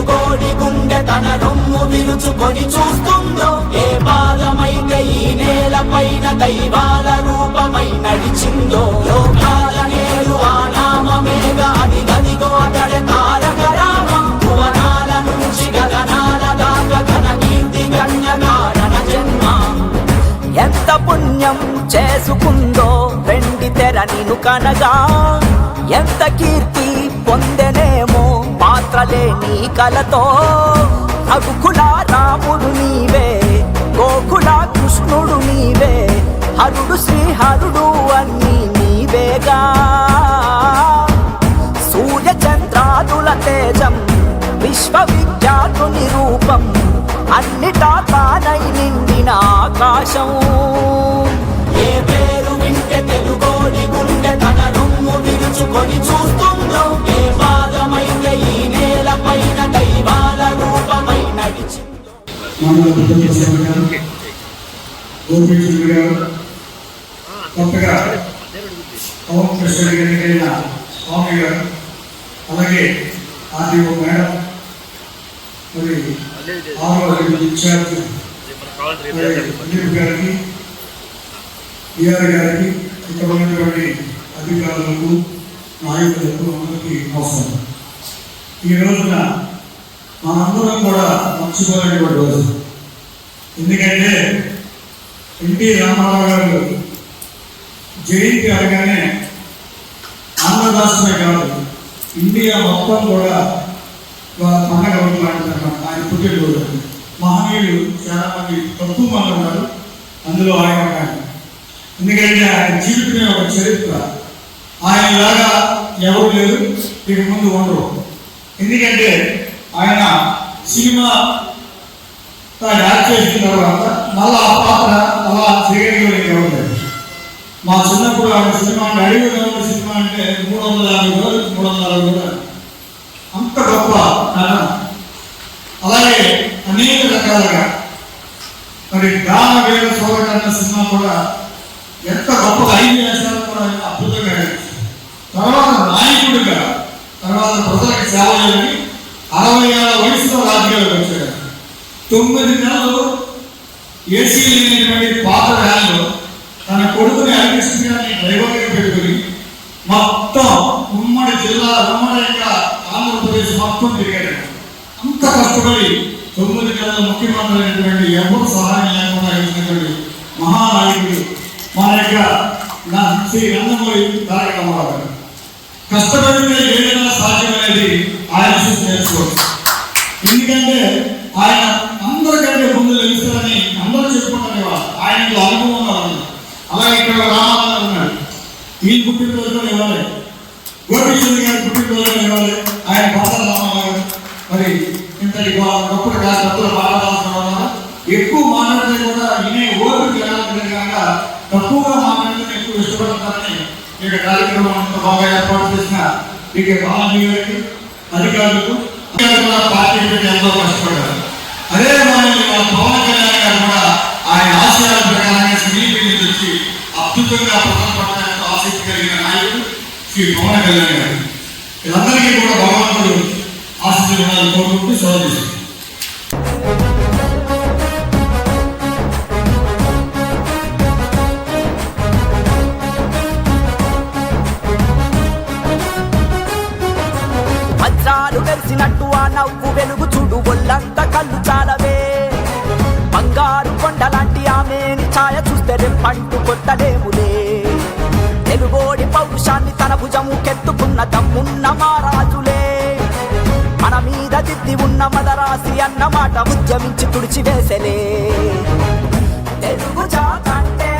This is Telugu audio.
తెలుగోడి గుండె తన రొమ్ము విరుచుకొని చూస్తుందో ఏ పాదమైతే ఈ నేల పైన దైవాల రూపమై నడిచిందో. లోకాల నేరు ఆ నామమేగా అది గదిగో అతడే తారక రామ. భువనాల నుంచి గగనాల దాకా ఘన కీర్తి గణ్య కారణ జన్మ. ఎంత పుణ్యం చేసుకుందో రెండి తెర నిను కనగా. ఎంత కీర్తి పొందెనేమో కలే నీ కలతో. రఘుకుల రాముడు నీవే గోకుల కృష్ణుడు నీవే హరుడు శ్రీహరుడు అన్ని నీవేగా. సూర్య చంద్రాదుల తేజం విశ్వవిఖ్యాతుని రూపం అన్నిటా తానై నిండిన ఆకాశం. ఏ పేరు వింటే తెలుగోని గుండె తన రొమ్ము విరుచుకొని మామూలు స్వామి గారు గోపీకృష్ణ గారు కొత్తగా పవన్ కృష్ణ గారికైన స్వామి గారు అలాగే ఆర్డీఓ మేడం మరి ఆరో ఇన్ఛార్జ్ గారికి బిఆర్ గారికి ఇక్కడ ఉన్నటువంటి అధికారులకు నాయకులకు అందరికీ అవసరం ఈ రోజున మనందరం కూడా మర్చిపోలేటువంటి రోజు. ఎందుకంటే ఎన్టీ రామారావు గారు జయంతి అనగానే ఆంధ్రరాష్ట్రమే కాదు ఇండియా మొత్తం కూడా పండగ రోజు ఆయన పుట్టినరోజు మహనీయులు చాలా మంది తక్కువ మంది ఉన్నారు. అందులో ఆయన ఎందుకంటే ఆయన జీవితమే ఒక చరిత్ర. ఆయనలాగా ఎవరు లేరు ఇక ముందు ఉండరు. ఎందుకంటే ఆయన సినిమా తాను యాక్ట్ చేసిన తర్వాత మళ్ళా ఆ పాత్ర అలా చేయగలిగే ఎవరు మా చిన్నప్పుడు ఆయన సినిమా అడిగి ఉన్న సినిమా అంటే మూడు వందల యాభై రోజులు మూడు వందల అరవై రోజులు. అంత గొప్ప నటన అలాగే అనేక రకాలుగా. మరి గాన వేల సోదరుడు అన్న సినిమా కూడా ఎంత గొప్పగా ఐదు వేషాలు కూడా అద్భుతంగా తర్వాత నాయకుడిగా తర్వాత ప్రజలకు సేవ చేయాలని అరవై ఏళ్ళ వయసులో రాజకీయాలు వచ్చారు. తొమ్మిది నెలలు ఏసీ లేనటువంటి పాత వ్యాన్లో తన కొడుకుని హరికృష్ణ గారిని డ్రైవర్గా పెట్టుకుని మొత్తం ఉమ్మడి జిల్లా ఉమ్మడి యొక్క ఆంధ్రప్రదేశ్ మొత్తం తిరిగాడు. అంత కష్టపడి తొమ్మిది నెలల ముఖ్యమంత్రి అయినటువంటి ఎవరు సహాయం లేకుండా ఇచ్చినటువంటి మహానాయకుడు మన యొక్క నా శ్రీ నందమూరి తారక రామారావు గారు. కష్టపడితే ఏదైనా సాధ్యం అనేది ఆయన చూసి తెలుసుకోవచ్చు ఎందుకంటే ఆయన అందరికంటే ముందు లభిస్తారని అందరూ చెప్పుకుంటారు ఆయన అనుభవం ఉన్నవాళ్ళు అలాగే ఇక్కడ రామారావు ఉన్నాడు. ఈ పుట్టినరోజు ఇవ్వాలి గోపీచంద్ర గారి పుట్టినరోజు ఇవ్వాలి ఆయన బాధ రామారావు మరి ఇంతటి గొ- కాదు కథలు బాగా వల్ల ఎక్కువ మాట్లాడితే కూడా వినే ఓపిక లేకపోతే కాక తక్కువగా మాట్లాడితే ఎక్కువ ఇష్టపడతారని ఇక్కడ కార్యక్రమం బాగా ఏర్పాటు చేసిన ఇక బాలనీయులకి అధికారులకు పార్టీ పెట్టి ఎంతో కష్టపడ్డారు అదే మాదిరి మన పవన్ కళ్యాణ్ గారు కూడా ఆయన ఆశయాల ప్రకారంగా సినీ వచ్చి అద్భుతంగా ప్రజల పట్ల ఆసక్తి కలిగిన నాయకుడు శ్రీ పవన్ కళ్యాణ్ గారు. వీళ్ళందరికీ కూడా భగవంతుడు ఆశించాలని కోరుకుంటూ సెలవు వెలిసినట్టు ఆ నవ్వు వెలుగు చూడు ఒళ్ళంత కళ్ళు చాలవే. బంగారు కొండలాంటి ఆమెని ఛాయ చూస్తే రెప్పంటూ కొట్టలేములే. తెలుగోడి పౌరుషాన్ని తన భుజము కెత్తుకున్న దమ్మున్న మారాజులే మన మీద దిద్ది ఉన్న మదరాసి అన్న మాట ఉద్యమించి తుడిచివేసలే. తెలుగు జాతంటే